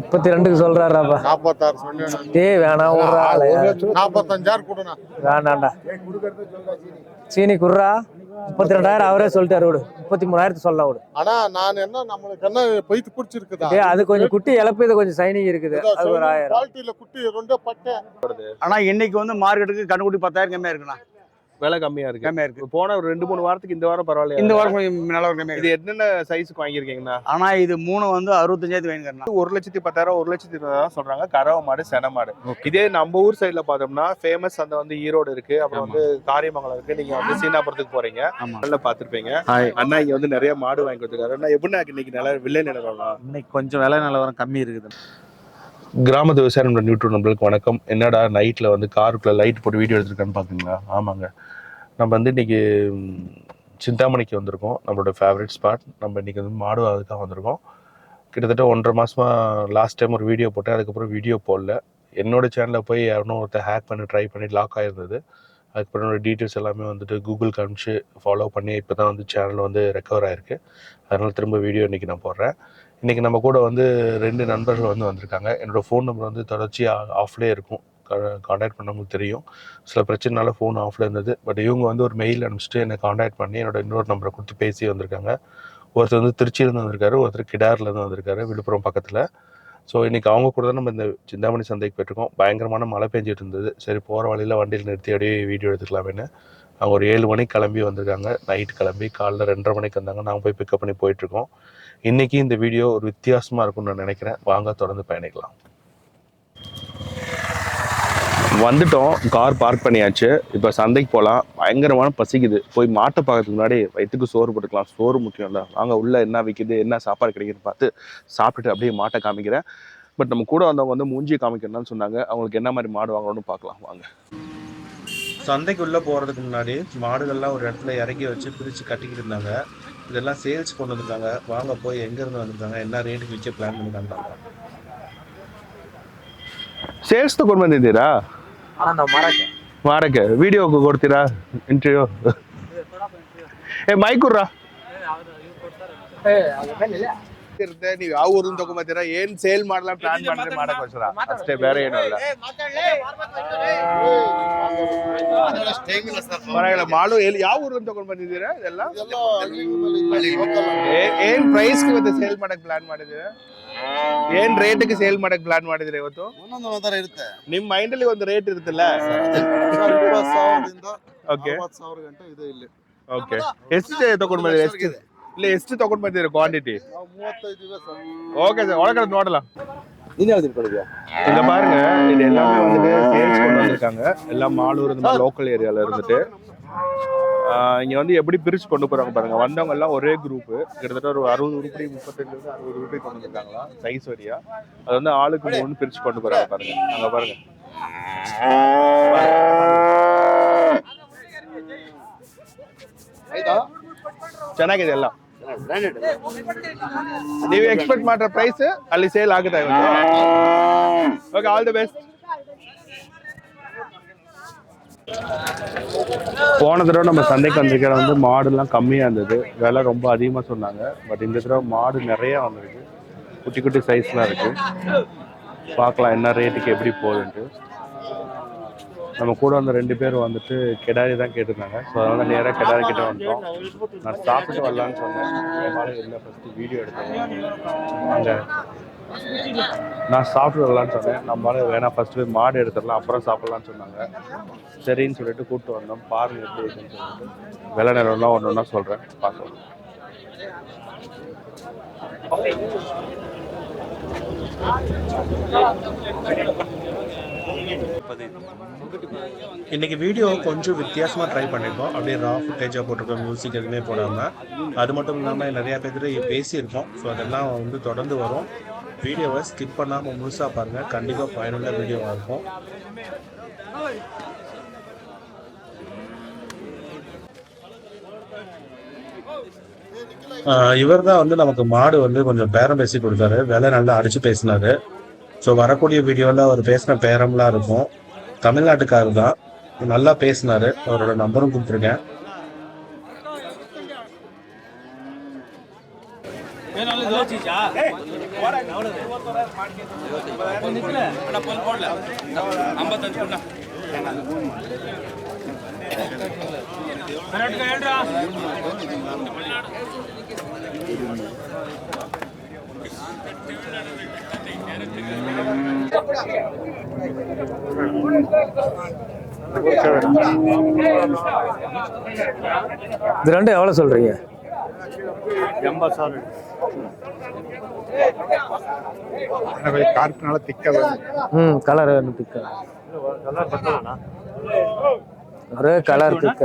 முப்பத்தி ரெண்டுக்கு சொல்றாராப்பா நாற்பத்தாறு சொன்னேன் வேணாம் விட்றா நாற்பத்தஞ்சாயிரம் கொடுண்ணா. வேண்டாம்டா சீனி குர்ரா முப்பத்தி ரெண்டாயிரம் அவரே சொல்லிட்டாரு விடு. முப்பத்தி மூணாயிரத்து சொல்ல விடு. ஆனா நான் என்ன நம்மளுக்கு என்ன பைத்து பிடிச்சிருக்குதா? அது கொஞ்சம் குட்டி இழப்பு இது கொஞ்சம் சைனிங் இருக்குது. அது ஒரு ஆயிரம். குவாலிட்டியில குட்டி ரெண்டே பட்டை. ஆனா இன்னைக்கு வந்து மார்க்கெட்டுக்கு கண்ணுக்குட்டி பத்தாயிரம் கம்மியா இருக்குண்ணா. விலை கம்மியா இருக்கு. கம்மியா இருக்கு. போன ஒரு ரெண்டு மூணு வாரத்துக்கு இந்த வாரம் பரவாயில்ல இந்த வாரம் கொஞ்சம் நல்லா கம்மியா இது இருக்கு. என்னென்ன சைஸுக்கு வாங்கியிருக்கீங்கண்ணா? ஆனா இது மூணு வந்து அறுபத்தஞ்சாயிரத்து வாங்கிக்கிறேன் ஒரு லட்சத்தி பத்தாயிரம் ஒரு லட்சத்தி இருபதாயிரம் சொல்றாங்க. கறவை மாடு சென மாடு. இதே நம்ம ஊர் சைடுல பார்த்தோம்னா ஃபேமஸ் அந்த வந்து ஈரோடு இருக்கு. அப்புறம் வந்து காரியமங்கலம் இருக்கு. நீங்க வந்து சீனாபுரத்துக்கு போறீங்க. நல்லா பாத்திருப்பீங்க அண்ணா இங்க வந்து நிறைய மாடு வாங்கி கொடுத்துருக்காரு. அண்ணா எப்படின்னா இன்னைக்கு நல்ல வில்லை நிலவரம்? இன்னைக்கு கொஞ்சம் விலை நிலவரம் கம்மி இருக்குது. கிராமத்து விவசாயம் யூடியூப் நம்மளுக்கு வணக்கம். என்னடா நைட்டில் வந்து காருக்குள்ளே லைட் போட்டு வீடியோ எடுத்துருக்கான்னு பாக்குறீங்களா ஆமாங்க. நம்ம வந்து இன்றைக்கி சிந்தாமணிக்கு வந்திருக்கோம். நம்மளோட ஃபேவரட் ஸ்பாட் நம்ம இன்றைக்கி வந்து மாடு அதுக்காக வந்திருக்கோம். கிட்டத்தட்ட ஒன்றரை மாதமாக லாஸ்ட் டைம் ஒரு வீடியோ போட்டேன். அதுக்கப்புறம் வீடியோ போடல. என்னோட சேனலில் போய் யாரும் ஒருத்தர் ஹேக் பண்ணி ட்ரை பண்ணி லாக் ஆகிருந்தது அதுக்கப்புறம் என்னோடய டீட்டெயில்ஸ் எல்லாமே வந்துட்டு கூகுள் காமிச்சு ஃபாலோ பண்ணி இப்போ தான் வந்து சேனல் வந்து ரெக்கவர் ஆயிருக்கு. அதனால் திரும்ப வீடியோ இன்றைக்கி நான் போடுறேன். இன்றைக்கி நம்ம கூட வந்து ரெண்டு நண்பர்கள் வந்து வந்திருக்காங்க. என்னோடய ஃபோன் நம்பர் வந்து தொடர்ச்சியாக ஆஃப்லேயே இருக்கும். காண்டாக்ட் பண்ணவங்களுக்கு தெரியும். சில பிரச்சனைனால ஃபோன் ஆஃப்ல இருந்தது. பட் இவங்க வந்து ஒரு மெயில் அனுப்பிச்சிட்டு என்னை காண்டாக்ட் பண்ணி என்னோட இன்னொரு நம்பரை கொடுத்து பேசி வந்திருக்காங்க. ஒருத்தர் வந்து திருச்சியிலேருந்து வந்திருக்காரு. ஒருத்தர் கிடார்லேருந்து வந்திருக்காரு. விழுப்புரம் பக்கத்தில். ஸோ இன்றைக்கி அவங்க கூட தான் நம்ம இந்த சிந்தாமணி சந்தைக்கு போயிட்டுருக்கோம். பயங்கரமான மழை பெஞ்சிட்டு இருந்தது. சரி போகிற வழியில் வண்டியில் நிறுத்தி அப்படியே வீடியோ எடுத்துக்கலாமேன்னு. அவங்க ஒரு ஏழு மணிக்கு கிளம்பி வந்திருக்காங்க. நைட் கிளம்பி காலைல ரெண்டரை மணிக்கு வந்தாங்க. நாங்கள் போய் பிக்கப் பண்ணி போயிட்டுருக்கோம். இன்னைக்கு இந்த வீடியோ ஒரு வித்தியாசமாக இருக்கும்னு நான் நினைக்கிறேன். வாங்க தொடர்ந்து பயணிக்கலாம். வந்துட்டோம். கார் பார்க் பண்ணியாச்சு. இப்போ சந்தைக்கு போகலாம் பயங்கரமான பசிக்குது. போய் மாட்டை பார்க்கறதுக்கு முன்னாடி வயிற்றுக்கு சோறு போட்டுக்கலாம். சோறு முக்கியம்ல வாங்க உள்ளே என்ன விற்கிது என்ன சாப்பாடு கிடைக்குதுன்னு பார்த்து சாப்பிட்டுட்டு அப்படியே மாட்டை காமிக்கிறேன். பட் நம்ம கூட வந்தவங்க வந்து மூஞ்சியை காமிக்கணும்னு சொன்னாங்க. அவங்களுக்கு என்ன மாதிரி மாடு வாங்கணும்னு பார்க்கலாம். வாங்க. சந்தைக்குள்ளே போகிறதுக்கு முன்னாடி மாடுகள்லாம் ஒரு இடத்துல இறக்கி வச்சு பிரித்து கட்டிக்கிட்டு இருந்தாங்க இதெல்லாம் சேல்ஸ் கொண்டு வந்திருக்காங்க வாங்க போய் எங்கேருந்து வந்திருக்காங்க என்ன ரேட்டுக்கு விற்க பிளான் பண்ணிருக்காங்க ಸೇಲ್ಸ್ ತಗೊಂಡ್ ಬಂದಿದ್ದೀರಾ ಮಾರಕ್ಕೆ ವಿಡಿಯೋಗೆ ಕೊಡ್ತೀರಾ ಇಂಟರ್ವ್ಯೂ ಏ ಮೈಕೂರ್ರಾ ಇರುತ್ತೆ ನೀವು ಯಾವ ಊರಿಂದ ತಗೊಂಬತ್ತೀರಾ ಏನ್ ಸೇಲ್ ಮಾಡ್ಲಾ ಪ್ಲಾನ್ ಮಾಡಿದ್ರೆ ಮಾಡಕ್ಕೋಸ್ಕರ ಅಷ್ಟೇ ಬೇರೆ ಏನೂ ಇಲ್ಲ ಪರವಾಗಿಲ್ಲ ಮಾಡು. ಎಲ್ಲಿ ಯಾವ ಊರು ತಗೊಂಡ್ ಬಂದಿದ್ದೀರಾ ಇದೆಲ್ಲ? ಏನ್ ಪ್ರೈಸ್ ಇವತ್ತು ಸೇಲ್ ಮಾಡಕ್ ಪ್ಲಾನ್ ಮಾಡಿದೀರಾ ಏನ್ ರೇಟ್ಗೆ ಸೇಲ್ ಮಾಡಕ್ ಪ್ಲಾನ್ ಮಾಡಿದ್ರೆ ಇವತ್ತು? ಒಂದೊಂದು ಒಂದರ ಇರುತ್ತೆ. ನಿಮ್ ಮೈಂಡ್ ಅಲ್ಲಿ ಒಂದು ರೇಟ್ ಇರುತ್ತಲ್ಲ? ಮೂವತ್ತು ಸಾವಿರದಿಂದ ಓಕೆ ಸಾವಿರ ಇದೆ ಇಲ್ಲಿ. ಓಕೆ ಎಷ್ಟು ತಗೊಂಡ್ ಬಂದಿರಿ ಎಷ್ಟು ಇಲ್ಲ ಎಷ್ಟು ತಗೊಂಡ್ ಬಂದಿರಿ ಕ್ವಾಂಟಿಟಿ ಮೂವತ್ತೈದು ದಿವಸ ಓಕೆ ಸರ್ ಒಳಗಡೆ ನೋಡಲ್ಲ. ನೀನ್ ಯಾವ್ದು ತಿಳ್ಕೊಂಡಿದ್ಯಾ? இங்க பாருங்க இது எல்லாமே வந்துட்டு சேல்ஸ் கொண்டு வந்திருக்காங்க எல்லாம் மாலூர் இந்த மாதிரி லோக்கல் ஏரியால இருந்துட்டு ஆஹ் இங்க வந்து எப்படி பிரிச்சு கொண்டு போறாங்க பாருங்க வந்தவங்க எல்லாம் ஒரே குரூப் கிட்டத்தட்ட ஒரு அறுபது உருப்படி முப்பத்தெட்டுல இருந்து அறுபது உருப்படி கொண்டு வந்திருக்காங்களா சைஸ் வரியா அது வந்து ஆளுக்கு மூணு பிரிச்சு கொண்டு போறாங்க பாருங்க அங்க பாருங்க ಚೆನ್ನಾಗಿದೆ ಎಲ್ಲ ನೀವು ಎಕ್ಸ್ಪೆಕ್ಟ್ ಮಾಡಿರೋ ಪ್ರೈಸ್ ಅಲ್ಲಿ ಸೇಲ್ ಆಗುತ್ತೆ ಓಕೆ ಆಲ್ ದಿ ಬೆಸ್ಟ್ போன தடவை நம்ம சந்தைக்கு வந்திருக்கிற வந்து மாடுலாம் கம்மியாக இருந்தது விலை ரொம்ப அதிகமாக சொன்னாங்க பட் இந்த தடவை மாடு நிறைய வந்திருக்கு குட்டி குட்டி சைஸ்லாம் இருக்கு பார்க்கலாம் என்ன ரேட்டுக்கு எப்படி போகுதுன்ட்டு நம்ம கூட வந்த ரெண்டு பேர் வந்துட்டு கெடாரி தான் கேட்டிருந்தாங்க. ஸோ அதனால நேராக கெடாரி கிட்ட வந்தோம் நான் சாப்பிட்டு வரலான்னு சொன்னேன். இல்லை ஃபஸ்ட்டு வீடியோ எடுத்தேன். அங்கே நான் சாப்பிட்டு வரலான்னு சொன்னேன். நம்மளால வேணாம் ஃபர்ஸ்ட் போய் மாடு எடுத்துடலாம் அப்புறம் சாப்பிட்லான்னு சொன்னாங்க. சரின்னு சொல்லிட்டு கூப்பிட்டு வந்தோம். பாருங்க எப்படி இருக்குன்னு சொல்லிட்டு. விலை நேரம்லாம் ஒன்று ஒன்றா சொல்கிறேன் பார்க்கலாம். இன்னைக்கு வீடியோ கொஞ்சம் வித்தியாசமாக ட்ரை பண்ணியிருக்கோம் அப்படியே ரா ஃபுட்டேஜாக போட்டிருக்கோம் மியூசிக் எதுவுமே போடாமல் அது மட்டும் இல்லாமல் நிறையா பேர் பேசியிருக்கோம். ஸோ அதெல்லாம் வந்து தொடர்ந்து வரும். வீடியோவை ஸ்கிப் பண்ணாமல் முழுசாக பாருங்கள் கண்டிப்பாக பயனுள்ள வீடியோவாக இருக்கும். இவர் தான் வந்து நமக்கு மாடு வந்து கொஞ்சம் பேரம் பேசி கொடுத்தாரு. வேலை நல்லா அடிச்சு பேசினாரு. ஸோ வரக்கூடிய வீடியோவில் அவர் பேசின பேரம்லாம் இருக்கும். தமிழ்நாட்டுக்காரர் தான். நல்லா பேசினாரு. அவரோட நம்பரும் கொடுத்துருக்கேன். இது ரெண்டும் எவ்வளோ சொல்கிறீங்க எண்பது சார். காட்டுனால ம் கலர் வேணும் ஒரே கலர் திக்க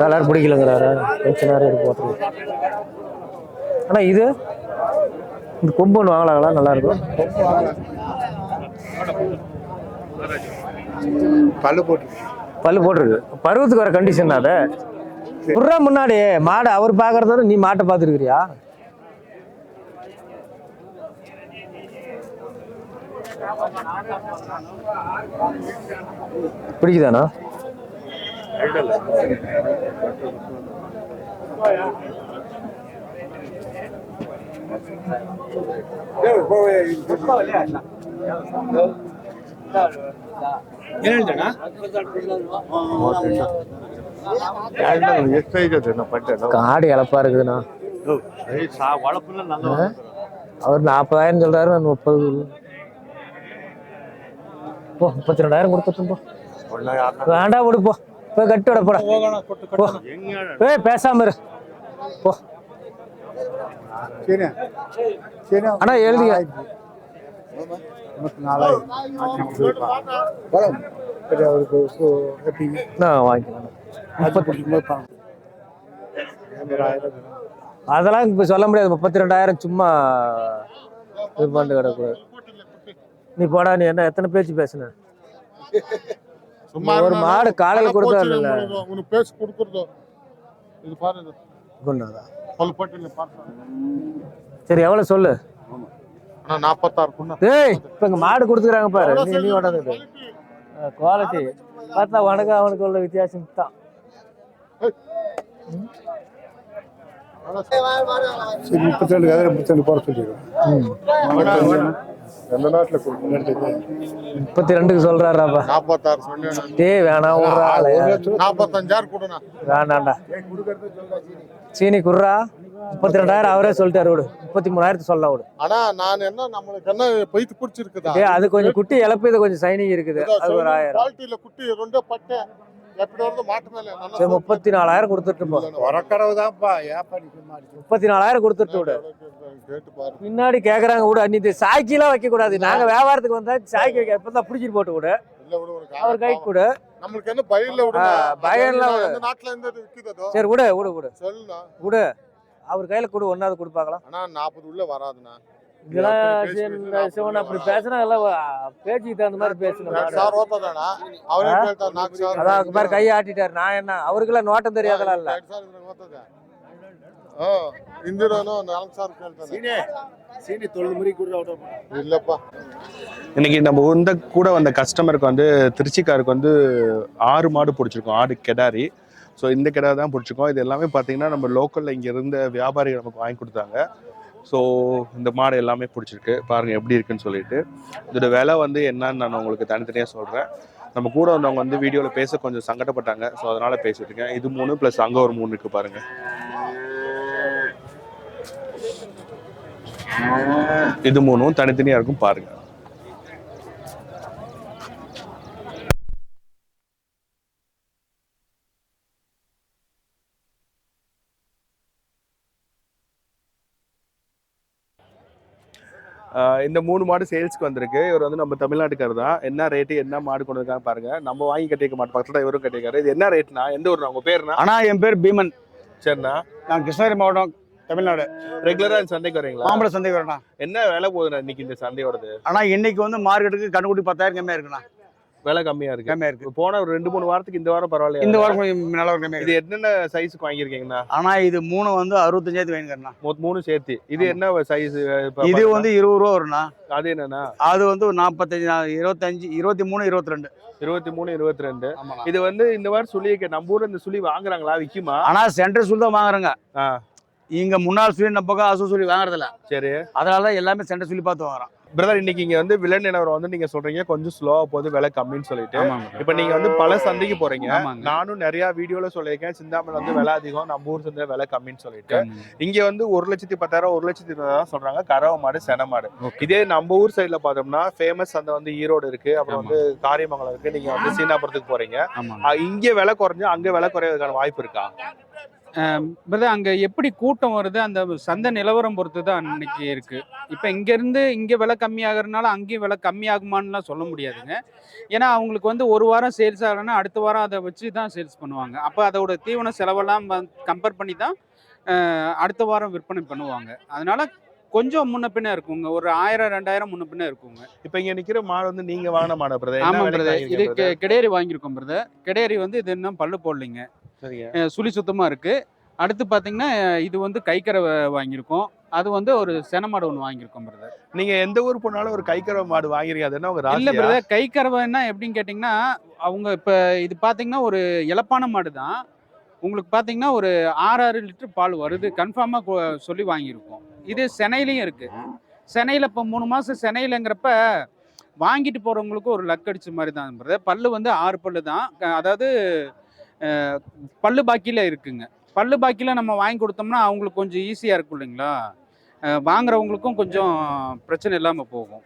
கலர் பிடிக்கலங்கிறாரு? கொஞ்ச நேரம் ஆனால் இது? இந்த கொம்பு ஒன்று வாங்கலாங்களா? நல்லா இருக்கும் பல்லு போட்டு. பல்லு போட்டிருக்கு. பருவத்துக்கு வர கண்டிஷன் அது? புறா முன்னாடி மாடை அவர் பார்க்கறதோட நீ மாட்டை பார்த்துருக்கிறியா? பிடிக்குதாண்ணா? ಎಷ್ಟು ಐತೆ ನಾ ಪಟ್ಟೆ காடு இழப்பா இருக்குதுண்ணா ಒಳಪುಲ್ಲ நல்ல அவர் நாற்பதாயிரம் சொல்றாரு நான் முப்பது போ முப்பத்தி ரெண்டாயிரம் கொடுத்துட்டும் போ வேண்டாம் விடு போ போய் கட்டி விட போட போ ஏய் பேசாம இரு போ ಚೀನಿ ಚೀನಿ அண்ணா எழுதிங்க அதெல்லாம் இப்போ சொல்ல முடியாது. முப்பத்தி ரெண்டாயிரம் சும்மா இது பண்ணிட்டு கிடக்கூடாது. நீ போடா நீ என்ன எத்தனை பேச்சு பேசுன? ஒரு மாடு காலையில் கொடுத்தா இல்லை. பேச்சு கொடுக்குறதோ? இது பாருங்க கொண்டாதான் சரி எவ்வளவு சொல்லு? நாற்பத்தாறு டேய் இப்ப இங்க மாடு கொடுத்துக்கிறாங்க பாரு. நீ குவாலிட்டி பார்த்தா உனக்கு அவனுக்கு உள்ள வித்தியாசம் தான். சரி முப்பத்தேழு கதை முப்பத்தேழு போட சொல்லிடுறேன் எந்த நாட்டில் கொடுக்குறேன் முப்பத்தி ரெண்டுக்கு சொல்றாராப்பா நாற்பத்தாறு சொன்னேன் டேய் வேணாம். நாற்பத்தஞ்சாயிரம் கொடுண்ணா. வேணாண்டா சீனி குர்ரா முப்பத்தி ரெண்டாயிரம் அவரே சொல்லிட்டாரு விடு. முப்பத்தி மூணாயிரத்து சொல்ல விடு. ஆனா நான் என்ன நம்மளுக்கு என்ன பைத்து பிடிச்சிருக்குதா? அது கொஞ்சம் குட்டி இழப்பு இது கொஞ்சம் சைனிங் இருக்குது. அது ஒரு ஆயிரம். குட்டி ரெண்டே பட்டை சரி முப்பத்தி நாலாயிரம் கொடுத்துட்டு முப்பத்தி நாலாயிரம் கொடுத்துட்டு விடு. பின்னாடி கேக்குறாங்க விடு. அன்னி இந்த சாக்கிலாம் வைக்க கூடாது நாங்க வியாபாரத்துக்கு வந்தா சாய்க்கு வைக்க இப்பதான் பிடிச்சிட்டு போட்டு விடு. அவர் கை கொடு. நம்மளுக்கு என்ன பயன்ல விடு ஆ, பயன்ல விடு. எந்த நாட்டுல இருந்து விக்குதோ சரி விடு விடு விடு. சொல்லுண்ணா விடு. அவர் கையில கொடு ஒன்னாவது கொடுப்பாங்களா ஆனா நாற்பது உள்ள வராதுண்ணா. சிவன் அப்படி பேசுனா எல்லாம் பேச்சுக்கு தகுந்த மாதிரி பேசணும் அதான் கையை ஆட்டிட்டாரு. நான் என்ன அவருக்கெல்லாம் நோட்டம் தெரியாதெல்லாம் இல்ல. ಇಂದಿರೋನು ನಾಲ್ಕು ಸಾವಿರ ಕೇಳ್ತಾನೆ சீனி தொழுது முறி கூட ಇಲ್ಲಪ್ಪ இன்னைக்கு நம்ம இந்த கூட வந்த கஸ்டமருக்கு வந்து திருச்சிக்காருக்கு வந்து ஆறு மாடு பிடிச்சிருக்கோம் ஆடு கெடாரி ஸோ இந்த கெடா தான் பிடிச்சிருக்கோம் இது எல்லாமே பார்த்தீங்கன்னா நம்ம லோக்கலில் இங்கே இருந்த வியாபாரிகள் நமக்கு வாங்கி கொடுத்தாங்க ஸோ இந்த மாடு எல்லாமே பிடிச்சிருக்கு பாருங்கள் எப்படி இருக்குன்னு சொல்லிட்டு இதோட விலை வந்து என்னன்னு நான் உங்களுக்கு தனித்தனியாக சொல்கிறேன் நம்ம கூட வந்தவங்க வந்து வீடியோவில் பேச கொஞ்சம் சங்கடப்பட்டாங்க ஸோ அதனால் பேசிட்டு இருக்கேன் இது மூணு ப்ளஸ் அங்கே ஒரு மூணு இருக்குது பாருங்கள் இது மூணும் தனித்தனியாக இருக்கும் பாருங்கள் இந்த மூணு மாடு சேல்ஸ்க்கு வந்திருக்கு. இவர் வந்து நம்ம தமிழ்நாட்டுக்காரர் தான். என்ன ரேட்டு என்ன மாடு கொண்டு வந்திருக்காங்க பாருங்க. நம்ம வாங்கி கட்டிக்க மாட்டோம் பக்கத்துல இவரும் கட்டிக்காரு இது என்ன ரேட்னா எந்த ஊர் உங்க பேருனா ஆனா என் பேர் பீமன். சரிண்ணா. நான் கிருஷ்ணகிரி மாவட்டம் தமிழ்நாடு. ரெகுலரா சந்தைக்கு வரீங்களா? மாம்பழ சந்தை வரேண்ணா என்ன விலை போகுதுண்ணா இன்னைக்கு இந்த சந்தையோடது? ஆனா இன்னைக்கு வந்து மார்க்கெட்டுக்கு கண்ணுக்குட்டி பத்தாயிரம் கம்மியா இருக்குண்ணா. விலை கம்மியா இருக்கு. கம்மியா இருக்கு. போன ஒரு ரெண்டு மூணு வாரத்துக்கு இந்த வாரம் பரவாயில்லையா? இந்த வாரம் கொஞ்சம் நிலவரம் கம்மியா இது இருக்கு. என்னென்ன சைஸ்க்கு வாங்கியிருக்கீங்கண்ணா? ஆனா இது மூணு வந்து அறுபத்தஞ்சாயிரத்து வாங்கிக்கிறேண்ணா மூணு சேர்த்து. இது. என்ன சைஸ் இது வந்து இருபது ரூபா வரும்ண்ணா. அது என்னன்னா அது வந்து நாற்பத்தஞ்சு இருபத்தஞ்சு இருபத்தி மூணு இருபத்தி ரெண்டு இருபத்தி மூணு இருபத்தி ரெண்டு இது வந்து இந்த வாரம் சுழி நம்ம ஊர்ல இந்த சுழி வாங்குறாங்களா விக்குமா? ஆனா சென்ட்ரல் சொல்லி தான் வாங்குறாங்க. இங்க முன்னாள் சொல்லி நம்ம பக்கம் அசு சொல்லி வாங்குறதில்ல. சரி. அதனால தான் எல்லாமே சென்ட்ரல் சொல்லி பார்த்து வாங்குறோம் பிரதர் இன்னைக்கு இங்க வந்து விலை நிலவரம் வந்து நீங்க சொல்றீங்க? கொஞ்சம் ஸ்லோவா போகுது விலை கம்மின்னு சொல்லிட்டு. இப்ப நீங்க வந்து பல சந்தைக்கு போறீங்க. நானும் நிறைய வீடியோல சொல்லியிருக்கேன். சிந்தாமணி வந்து விலை அதிகம் நம்ம ஊர் சந்தை விலை கம்மின்னு சொல்லிட்டு. இங்க வந்து ஒரு லட்சத்தி பத்தாயிரம் ஒரு லட்சத்தி இருபதாயிரம் சொல்றாங்க. கறவை மாடு சென மாடு. இதே நம்ம ஊர் சைடுல பார்த்தோம்னா ஃபேமஸ் சந்தை வந்து ஈரோடு இருக்கு. அப்புறம் வந்து காரியமங்கலம் இருக்கு. நீங்க வந்து சீனாபுரத்துக்கு போறீங்க. இங்க விலை குறைஞ்சு அங்க விலை குறையறதுக்கான வாய்ப்பு இருக்கா? பிரதர் அங்க எப்படி கூட்டம் வருது? அந்த சந்தை நிலவரம் பொறுத்து தான் அன்னைக்கு இருக்கு. இப்ப இங்க இருந்து இங்க விலை கம்மியாகிறதுனால அங்கேயும் விலை கம்மியாகுமான்னுலாம் சொல்ல முடியாதுங்க. ஏன்னா அவங்களுக்கு வந்து ஒரு வாரம் சேல்ஸ் ஆகலைன்னா அடுத்த வாரம் அதை வச்சு தான் சேல்ஸ் பண்ணுவாங்க. அப்போ அதோட தீவன செலவெல்லாம் கம்பேர் பண்ணி தான் அடுத்த வாரம் விற்பனை பண்ணுவாங்க. அதனால கொஞ்சம் முன்ன பின்ன இருக்குங்க. ஒரு ஆயிரம் ரெண்டாயிரம் முன்ன பின்ன இருக்குங்க. இப்ப இங்க நிக்கிற மாடு வந்து நீங்க வாங்கின மாடு பிரதர் ஆமா பிரதர் இது கெ- கெடேரி வாங்கியிருக்கோம் பிரதர் கெடேரி வந்து இது இன்னும் பல்லு போடலைங்க. சுழி சுத்தமா இருக்கு. அடுத்து பாத்தீங்கன்னா அஹ் இது வந்து கைக்கரை வாங்கியிருக்கோம். அது வந்து ஒரு செனமாடு ஒன்று வாங்கியிருக்கோம் பிரதர் நீங்க எந்த ஊர் போனாலும் ஒரு கைக்கறவை மாடு வாங்கிருக்கீங்க அது என்ன உங்க இல்ல பிரதர் கைக்கறவைன்னா எப்படின்னு கேட்டிங்கன்னா அவங்க இப்ப இது பாத்தீங்கன்னா ஒரு இளப்பான மாடு தான் உங்களுக்கு பாத்தீங்கன்னா ஒரு ஆறு ஆறு லிட்டர் பால் வருது. கன்ஃபார்மாக சொல்லி வாங்கியிருக்கோம். இது சென்னையிலையும் இருக்கு. சென்னையில் இப்போ மூணு மாதம் சென்னையிலங்கிறப்ப வாங்கிட்டு போகிறவங்களுக்கு ஒரு லக் அடிச்ச மாதிரி தான் பிரதர் பல்லு வந்து ஆறு பல்லு தான் அதாவது பல்லு பாக்கியில் இருக்குங்க. பல்லு பாக்கியில் நம்ம வாங்கி கொடுத்தோம்னா அவங்களுக்கு கொஞ்சம் ஈஸியாக இருக்கும் இல்லைங்களா? வாங்குறவங்களுக்கும் கொஞ்சம் பிரச்சனை இல்லாமல் போகும்.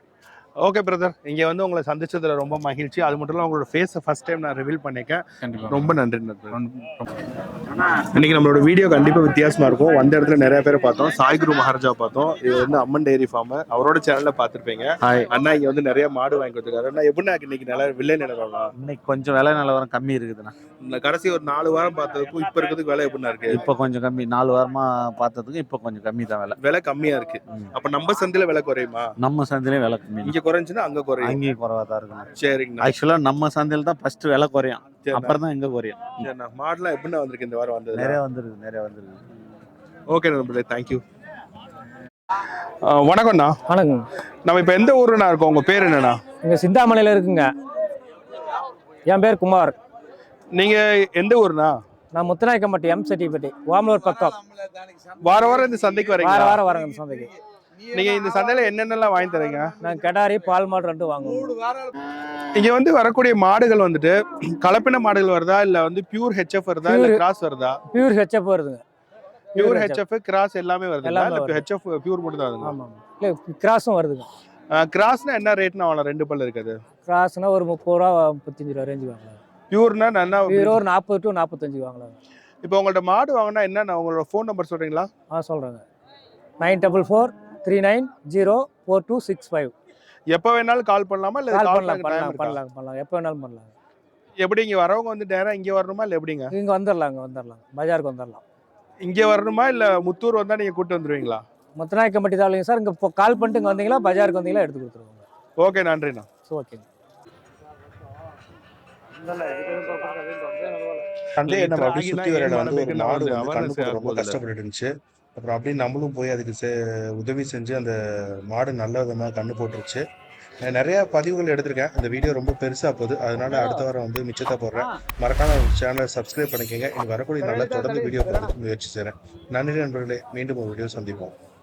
ஓகே பிரதர் இங்க வந்து உங்களை சந்திச்சதுல ரொம்ப மகிழ்ச்சி. அது மட்டும் இல்ல உங்களோட ஃபேஸை ஃபர்ஸ்ட் டைம் நான் ரிவீல் கண்டிப்பாக ரொம்ப நன்றி இன்னைக்கு நம்மளோட வீடியோ கண்டிப்பா வித்தியாசமா இருக்கும். வந்த இடத்துல நிறைய பேரை பார்த்தோம். சாய்குரு மகாராஜா பார்த்தோம். இது வந்து அம்மன் டெய்ரி ஃபார்ம் அவரோட சேனல்ல பார்த்திருப்பீங்க. அண்ணா இங்க வந்து நிறைய மாடு வாங்கி கொடுத்துருக்காரு. அண்ணா எப்படின்னா இன்னைக்கு நில வில்லை நிலவரம்? இன்னைக்கு கொஞ்சம் விலை நிலவரம் கம்மி இருக்குதுண்ணா. இந்த கடைசி ஒரு நாலு வாரம் பார்த்ததுக்கும் இப்ப இருக்கிறதுக்கு விலை எப்படின்னா இருக்கு? இப்போ கொஞ்சம் கம்மி. நாலு வாரமா பார்த்ததுக்கு இப்போ கொஞ்சம் கம்மி தான் விலை. விலை கம்மியா இருக்கு. அப்ப நம்ம சந்தையில விலை குறையுமா? நம்ம சந்தையிலே விலை கம்மி இங்க குறைஞ்சுன்னா அங்க குறையும். அங்கேயும் குறைவா தான் இருக்குண்ணா சரிங்கண்ணா. ஆக்சுவலா நம்ம சந்தையில தான் ஃபர்ஸ்ட் விலை குறையும். அப்புறம் தான் எங்க குறையும். சரிண்ணா. மாடுலாம் எப்படின்னா வந்திருக்கு இந்த வாரம் வந்தது நிறைய வந்துருக்கு நிறைய வந்துருக்கு. ஓகே நண்பர்களே தேங்க்யூ வணக்கம்ண்ணா. வணக்கம். நம்ம இப்போ எந்த ஊருண்ணா இருக்கோம்? உங்க பேர் என்னண்ணா? இங்கே சிந்தாமணியில் இருக்குங்க. என் பேர் குமார். நீங்க எந்த ஊருண்ணா? நான் முத்துநாயக்கம்பட்டி எம் செட்டிப்பட்டி ஓமலூர் பக்கம். வார வாரம் இந்த சந்தைக்கு வார வரீங்க வாரம் வரேங்க சந்தைக்கு. நீங்க இந்த சந்தையில என்னென்னலாம் வாங்கி தரீங்க நான் கெடாரி பால் மாடு ரெண்டும் வாங்குவோம். இங்க வந்து வரக்கூடிய மாடுகள் வந்துட்டு கலப்பின மாடுகள் வருதா இல்ல வந்து பியூர் ஹெச்எஃப் வருதா இல்ல Pure. கிராஸ் வருதா? பியூர் ஹெச்எப் வருதுங்க. Pure HF. ஹெச்எஃப் கிராஸ் எல்லாமே வருது. இல்ல. ஹெச்எஃப் பியூர் மட்டும் தான் வருது ஆமாம். இல்லை கிராஸும் வருதுங்க. கிராஸ்னா என்ன ரேட்னா வாங்கலாம்? ரெண்டு பல்லு இருக்குது. கிராஸ்னா ஒரு முப்பது ரூபா முப்பத்தஞ்சு ரூபா ரேஞ்சு வாங்கலாம். பியூர்னா என்ன பியூர் ஒரு நாற்பது டு நாற்பத்தஞ்சு வாங்கலாம். இப்போ உங்கள்ட்ட மாடு வாங்கினா என்ன உங்களோட ஃபோன் நம்பர் சொல்றீங்களா? ஆ சொல்கிறேங்க nine double four three nine zero four two six five எப்போ வேணாலும் கால் பண்ணலாமா? இல்ல கால் பண்ணலாம் பண்ணலாம் பண்ணலாம் பண்ணலாம். எப்போ வேணாலும் பண்ணலாம். எப்படி இங்க வரவங்க வந்து நேரா இங்க வரணுமா? இல்ல எப்படிங்க? இங்கே வந்துடலாங்க வந்துடலாம் பஜாருக்கு வந்துடலாம் இங்க வரணுமா? இல்ல முத்தூர் வந்தா நீங்க கூட்டு வந்துருவீங்களா? முத்துநாயக்கம்பட்டி தான் இல்லைங்க சார் இங்கே இப்போ கால் பண்ணிட்டு இங்கே வந்தீங்களா? பஜாருக்கு வந்தீங்களா? எடுத்து கொடுத்துருவோங்க ஓகே நன்றிண்ணா. நம்ம அப்படி வர இடம் வந்து ஒரு வந்து awareness கண்ணுக்கு ரொம்ப? கஷ்டப்பட்டு இருந்துச்சு அப்புறம் அப்படியே நம்மளும் போய் அதுக்கு செ- உதவி செஞ்சு அந்த மாடு நல்ல விதமாக கண்ணு போட்டுருச்சு. நான் நிறைய பதிவுகள் எடுத்திருக்கேன். இந்த வீடியோ ரொம்ப பெருசா போகுது. அதனால அடுத்த வாரம் வந்து மிச்சத்தை போடுறேன். மறக்காம சேனலை சப்ஸ்கிரைப் பண்ணிக்கோங்க. எனக்கு வரக்கூடிய நல்ல தொடர்ந்து வீடியோ போடுறதுக்கு முயற்சி செய்கிறேன் நன்றி நண்பர்களே. மீண்டும் ஒரு வீடியோ சந்திப்போம்.